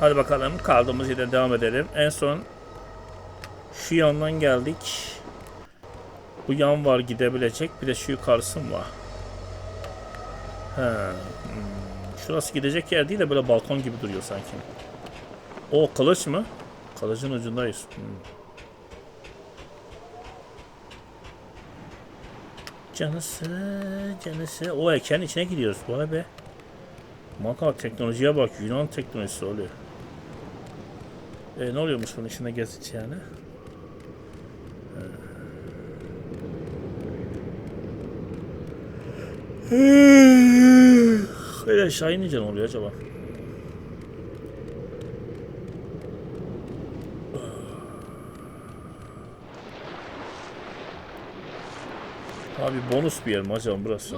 Hadi bakalım kaldığımız yerden devam edelim. En son şu yandan geldik. Bu yan var gidebilecek. Bir de şu yukarısı var? He. hmm. Şurası gidecek yer değil de böyle balkon gibi duruyor sanki. O kılıç mı? Kılıcın ucundayız. Hmm. Canısı, canısı. O ekenin içine gidiyoruz. Vay be. Maka teknolojiye bak. Yunan teknolojisi oluyor. E, ne oluyormuş bunun içinde gezince yani? Öyle aşağı inince ne oluyor acaba? Abi bonus bir yer mi acaba burası?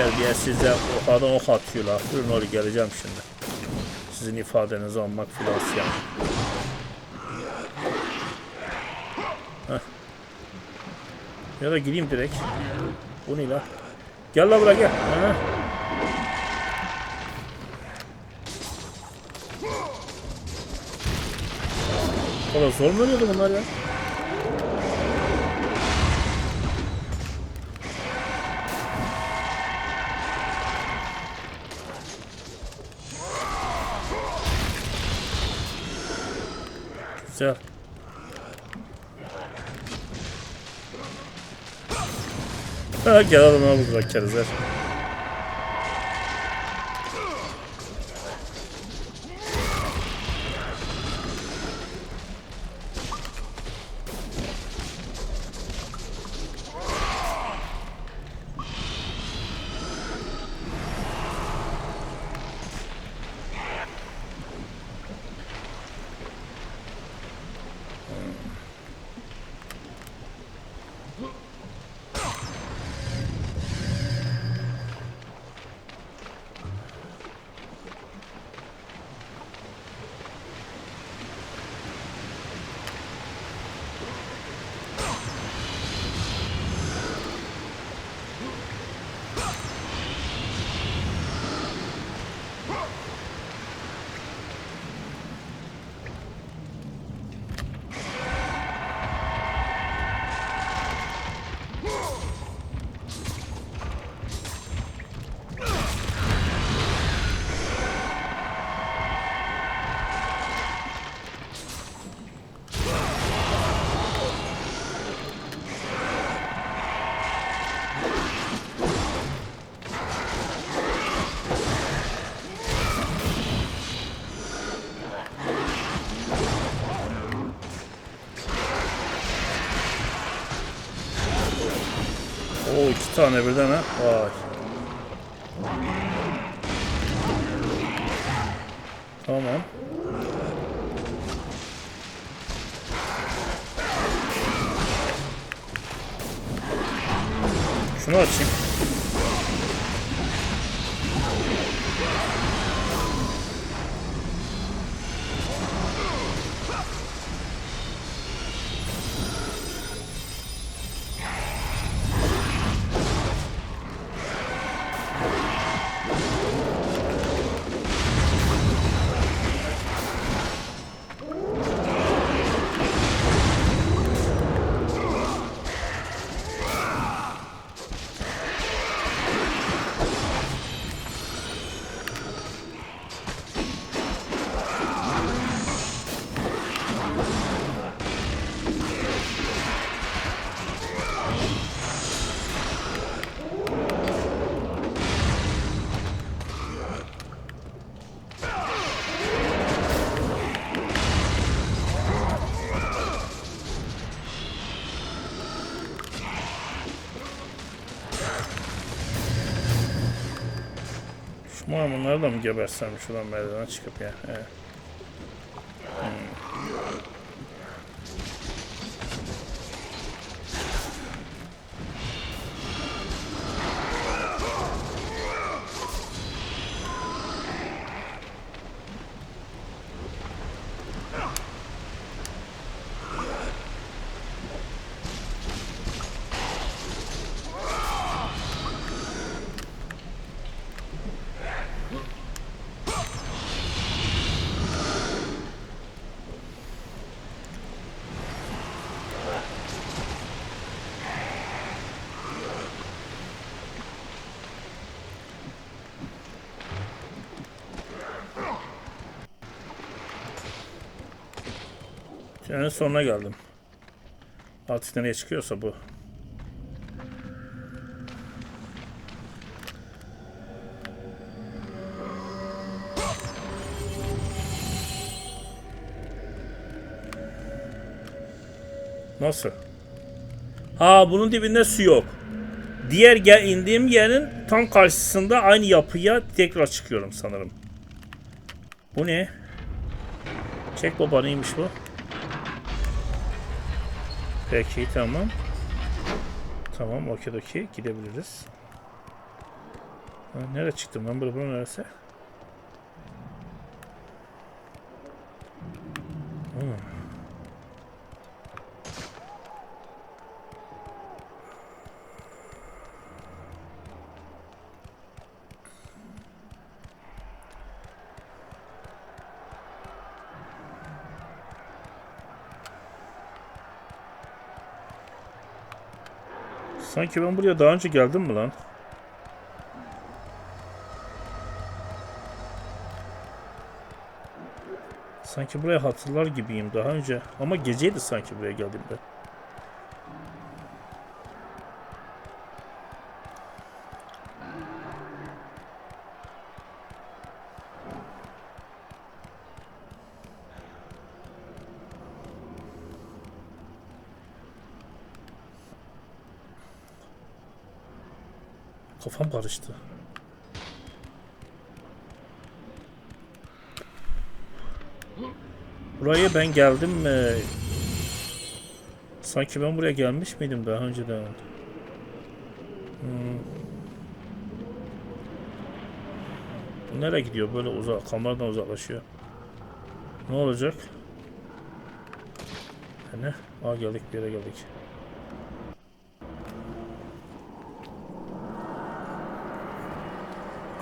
Vay terbiyesizler ohadan ok atıyorlar. Durun oraya geleceğim şimdi. Sizin ifadenizi almak filan. Ya da gideyim direkt. Bu ne la? Gel la buraya gel. Ha. Kadar zor mu ölüyordu bunlar ya? Güzel. Ha gel adamına vur bakacağız ver. Tane birden ha. Vay. Tamam. Şunu açayım. Maymunları da mı gebersem şuradan merdivene çıkıp ya. He. En sonuna geldim. Artık nereye çıkıyorsa bu. Nasıl? Ha bunun dibinde su yok. Diğer gel indiğim yerin tam karşısında aynı yapıya tekrar çıkıyorum sanırım. Bu ne? Çek baba neymiş bu? Peki tamam. Tamam okey okey gidebiliriz. Ha, nereye çıktım burada burası neresi? Hmm. Sanki ben buraya daha önce geldim mi lan? Sanki buraya hatırlar gibiyim daha önce. Ama geceydi sanki buraya geldiğimde. Kafam karıştı. Buraya ben geldim mi? Sanki ben buraya gelmiş miydim daha önceden? Hmm. Bu nereye gidiyor? Böyle uzak, kameradan uzaklaşıyor. Ne olacak? Ne? Aa geldik bir yere geldik.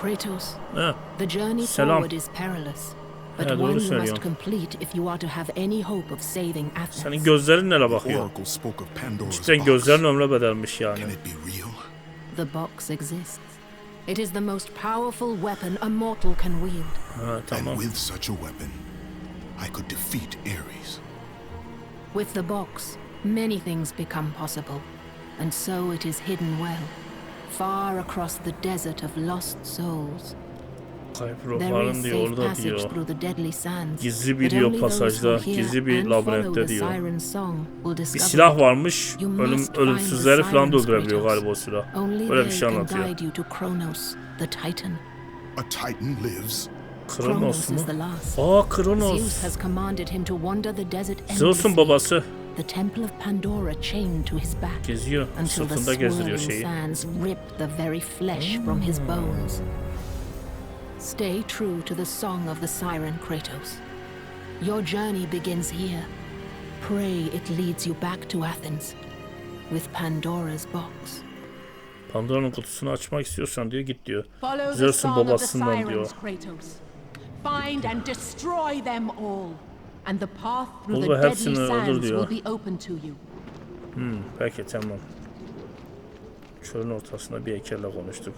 Kratos, Ha, the journey Selam. forward is perilous, but He, one you must complete if you are to have any hope of saving senin Athens. gözlerin nereye bakıyor? Spoke of Pandora's Cidden box. gözlerin ömre bedelmiş yani. Can it be real? The box exists. It is the most powerful weapon a mortal can wield. Ha, tamam. And with such a weapon, I could defeat Ares. With the box, many things become possible, and so it is hidden well, far across the desert of lost souls. Kayıp There is ruhların diyor safe orada passage diyor. through the deadly sands. Gizli bir but diyor only those pasajda, who hear gizli bir labirentte the diyor. siren's song will Bir discover silah varmış. Ölüm ölümsüzleri the falan da öldürebiliyor galiba o silah. Only Böyle bir şey can anlatıyor. guide you to Kronos, the Titan. A Titan lives. Kronos mu? is the last. Aa Kronos. Zeus has commanded him to wander the desert Zeus'un babası. The temple of Pandora chained to his back Geziyor. until the Sırtında gezdiriyor swirling şeyi. sands rip the very flesh from his bones. Stay true to the song of the siren Kratos. Your journey begins here. Pray it leads you back to Athens with Pandora's box. Pandora'nın kutusunu açmak istiyorsan diyor git diyor. Follow the Zeus'un song of the babasından diyor. Kratos. Find and destroy them all. And the path through the deadly sands will be open to you. Peki tamam. Çölün ortasında bir heykelle konuştuk.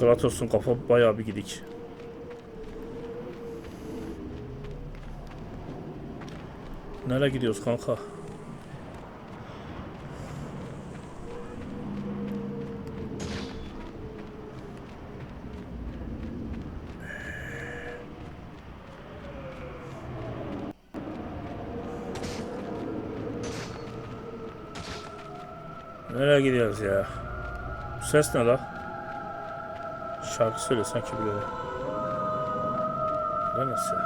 Kratos'un kafa bayağı bir gidik. Nereye gidiyoruz kanka? Nereye gidiyoruz ya? Bu ses ne la? şarkı söyle sanki böyle. Bu nasıl?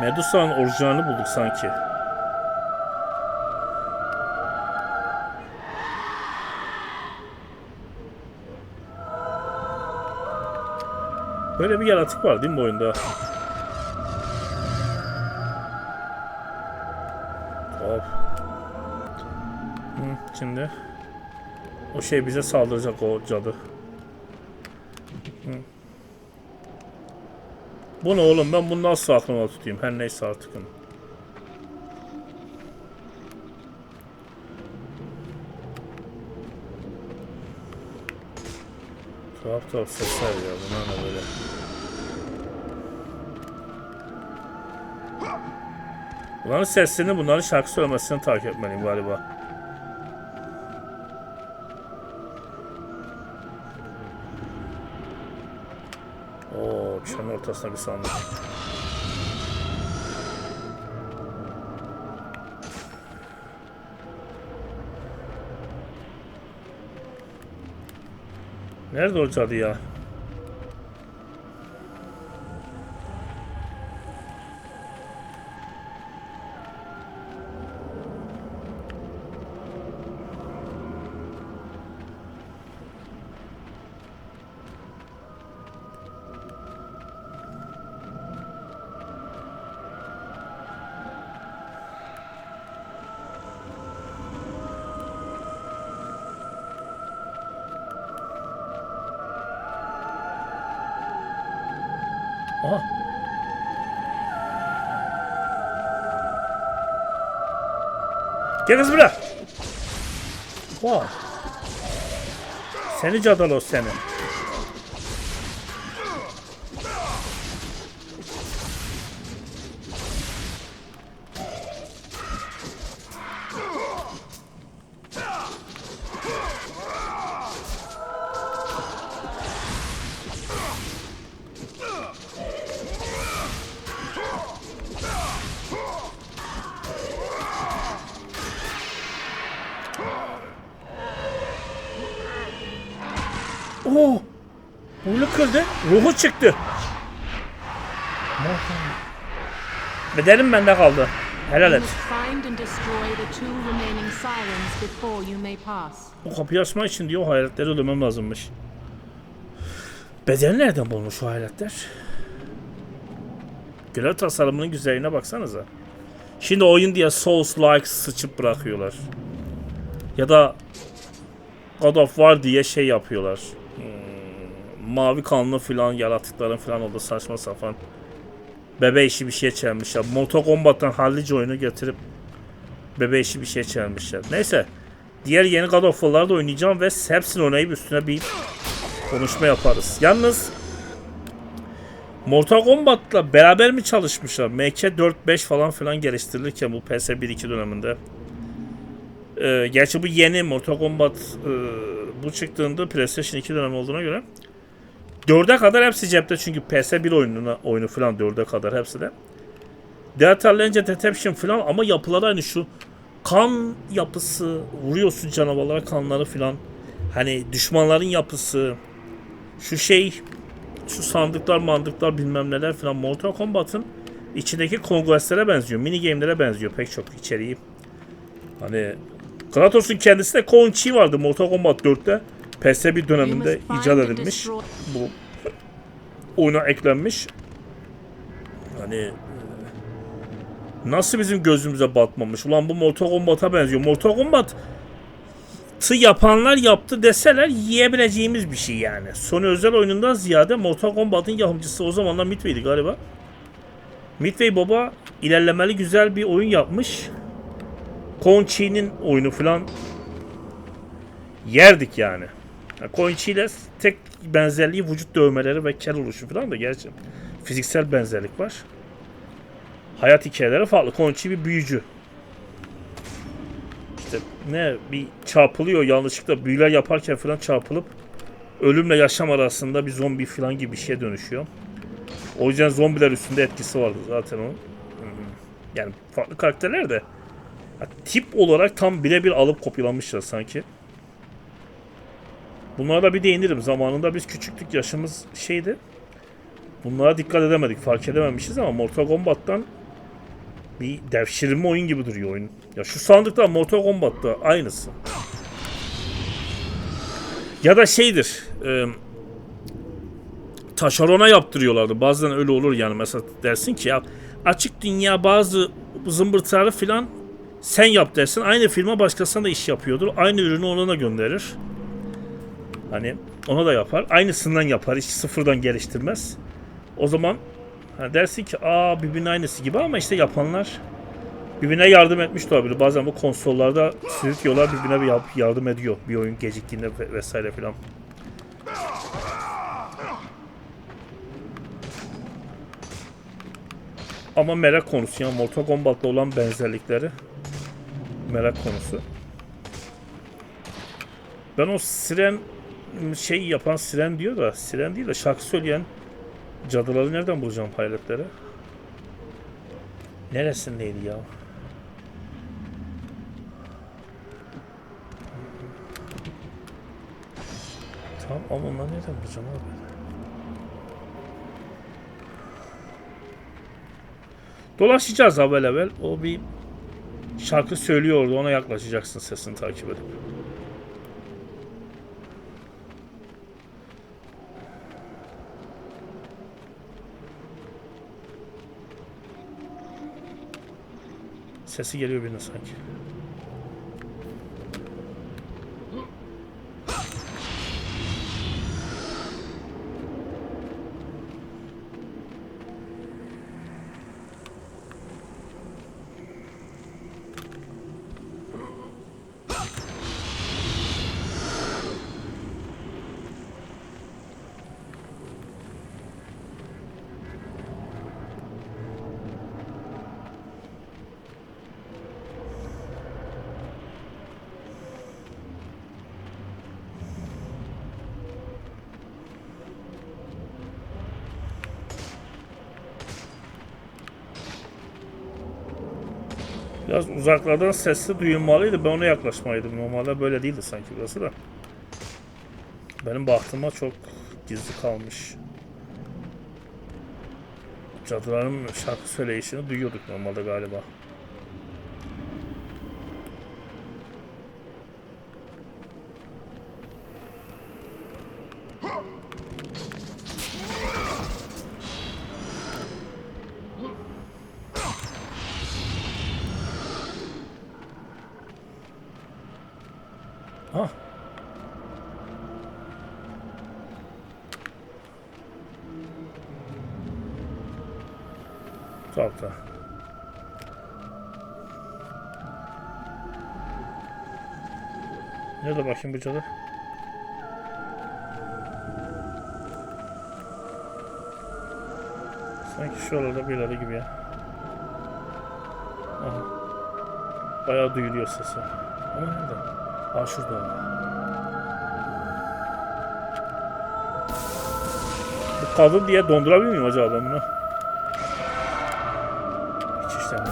Medusa'nın orijinalini bulduk sanki. Böyle bir yaratık var değil mi bu oyunda? Şimdi o şey bize saldıracak o cadı. Hı. Bu ne oğlum ben bunu nasıl aklıma tutayım her neyse artık. Tuhaf tuhaf sesler ya bunlar ne böyle. Bunların sesini bunların şarkı söylemesini takip etmeliyim galiba. Ortasına bir sandık. Nerede o cadı ya? Gel kız buraya. Wow. Seni cadalos seni. Kırdı. Ruhu çıktı. Bedelim bende kaldı. Helal et. O kapıyı açmak için diyor o hayaletleri öldürmem lazımmış. Bedeni nereden bulmuş o hayaletler? Görev tasarımının güzelliğine baksanıza. Şimdi oyun diye Souls-like sıçıp bırakıyorlar. Ya da God of War diye şey yapıyorlar. Hmm, mavi kanlı filan yaratıkların filan oldu saçma sapan. Bebe işi bir şey çelmişler. Mortal Kombat'tan hallice oyunu getirip bebe işi bir şey çelmişler. Neyse. Diğer yeni God of War'ları da oynayacağım ve hepsini oynayıp üstüne bir konuşma yaparız. Yalnız Mortal Kombat'la beraber mi çalışmışlar? MK4-5 falan filan geliştirilirken bu PS1-2 döneminde. Ee, gerçi bu yeni Mortal Kombat e, bu çıktığında PlayStation 2 dönemi olduğuna göre 4'e kadar hepsi cepte çünkü PS1 oyununa oyunu falan 4'e kadar hepsi de. Detaylarınca Deception falan ama yapılar aynı şu kan yapısı, vuruyorsun canavarlara kanları filan. Hani düşmanların yapısı, şu şey, şu sandıklar, mandıklar bilmem neler filan Mortal Kombat'ın içindeki kongreslere benziyor. Mini game'lere benziyor pek çok içeriği. Hani Kratos'un kendisi de Kon Chi vardı Mortal Kombat 4'te. PS1 You döneminde icat edilmiş. Bu oyuna eklenmiş. Hani nasıl bizim gözümüze batmamış? Ulan bu Mortal Kombat'a benziyor. Mortal Kombat tı yapanlar yaptı deseler yiyebileceğimiz bir şey yani. Sony özel oyunundan ziyade Mortal Kombat'ın yapımcısı o zamanlar Midway'di galiba. Midway baba ilerlemeli güzel bir oyun yapmış. Conchi'nin oyunu falan yerdik yani. Yani ile tek benzerliği vücut dövmeleri ve kel oluşu falan da gerçi fiziksel benzerlik var. Hayat hikayeleri farklı. Conchi bir büyücü. İşte ne bir çarpılıyor yanlışlıkla büyüler yaparken falan çarpılıp ölümle yaşam arasında bir zombi falan gibi bir şeye dönüşüyor. O yüzden zombiler üstünde etkisi vardı zaten onun. Yani farklı karakterler de tip olarak tam birebir alıp kopyalamışlar sanki. Bunlara da bir değinirim. Zamanında biz küçüklük yaşımız şeydi. Bunlara dikkat edemedik, fark edememişiz ama Mortal Kombat'tan bir devşirilme oyun gibi duruyor oyun. Ya şu sandıkta Mortal Kombat'ta aynısı. Ya da şeydir. E, taşerona yaptırıyorlardı. Bazen öyle olur yani mesela dersin ki ya açık dünya bazı zımbırtıları filan sen yap dersin. Aynı firma başkasına da iş yapıyordur. Aynı ürünü ona gönderir. Hani ona da yapar. Aynısından yapar. Hiç sıfırdan geliştirmez. O zaman ha dersin ki aa birbirinin aynısı gibi ama işte yapanlar birbirine yardım etmiş de olabilir. Bazen bu konsollarda sürütüyorlar birbirine bir yardım ediyor. Bir oyun geciktiğinde ve- vesaire filan. Ama merak konusu ya Mortal Kombat'la olan benzerlikleri merak konusu. Ben o siren şey yapan siren diyor da siren değil de şarkı söyleyen cadıları nereden bulacağım hayretleri? Neresindeydi ya? Tamam ama onları nereden bulacağım abi? Dolaşacağız evvel evvel. O bir şarkı söylüyordu. Ona yaklaşacaksın sesini takip edip. Sesi geliyor birine sanki. Biraz uzaklardan sesli duyulmalıydı. Ben ona yaklaşmalıydım. Normalde böyle değildi sanki burası da. Benim bahtıma çok gizli kalmış. Cadıların şarkı söyleyişini duyuyorduk normalde galiba. Bakayım bu cadı? Sanki şuralarda bir yerde gibi ya. Aha. Bayağı duyuluyor sesi. Ama nerede? Aa şurada. Bu kadın diye dondurabilir miyim acaba ben bunu? Hiç işlem.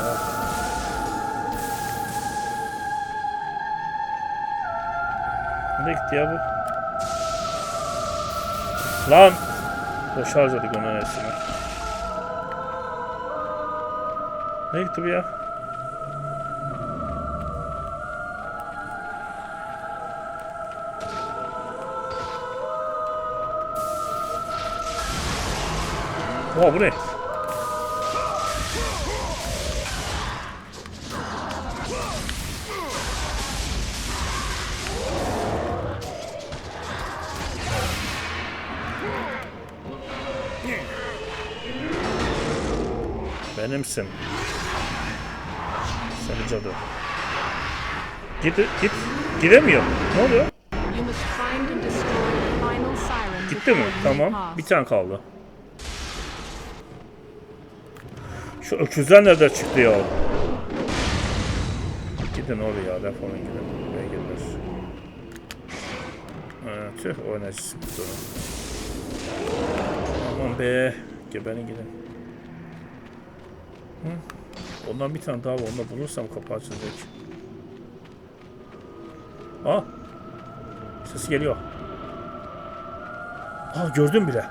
Gitti ya bu? Lan! Boş harcadık onun enerjisini. Nereye gitti bu ya? Oha bu ne? Benimsin. Seni cadı. Git, git. Gidemiyor. Ne oluyor? Gitti mi? Tamam. Bir tane kaldı. Şu öküzler nerede çıktı ya? Gidin oraya defolun gidin. Buraya girmez. Ha, tüh o onun. Aman be. Geberin gidin. Hı? Ondan bir tane daha var. Onu bulursam kapı açılacak. Aa. Ses geliyor. Aa gördüm bile.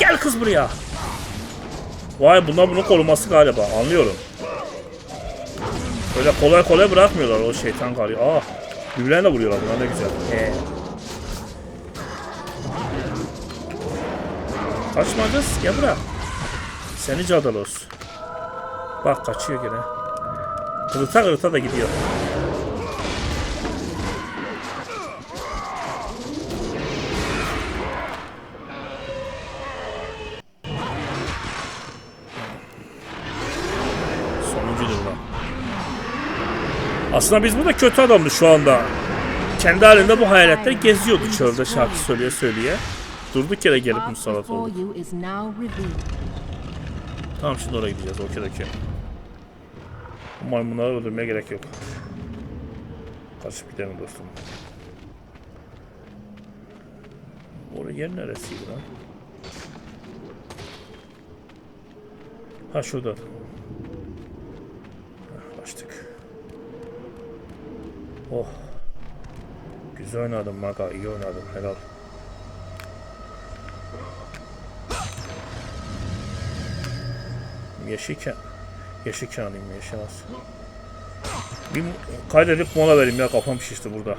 Gel kız buraya. Vay bunlar bunu koruması galiba. Anlıyorum. Öyle kolay kolay bırakmıyorlar o şeytan karıyı. Aa. Birbirlerine vuruyorlar bunlar ne güzel. He. Kaçma kız. Gel buraya. Seni cadalos. Bak kaçıyor gene. Kırıta kırıta da gidiyor. Aslında biz burada kötü adamdı şu anda. Kendi halinde bu hayaletler geziyordu çölde şarkı söyleye söyleye. Durduk yere gelip musallat before oldu. you is now revealed. Tamam şimdi oraya gideceğiz. Okey okey. Bu maymunları öldürmeye gerek yok. Kaçıp gidelim dostum. Oraya yer neresiydi lan? Ha şurada. Açtık. Oh. Güzel oynadın Maga. iyi oynadın. Helal. Yeşilken. Yeşilken alayım yeşil az. Bir kaydedip mola vereyim ya kafam şişti burada.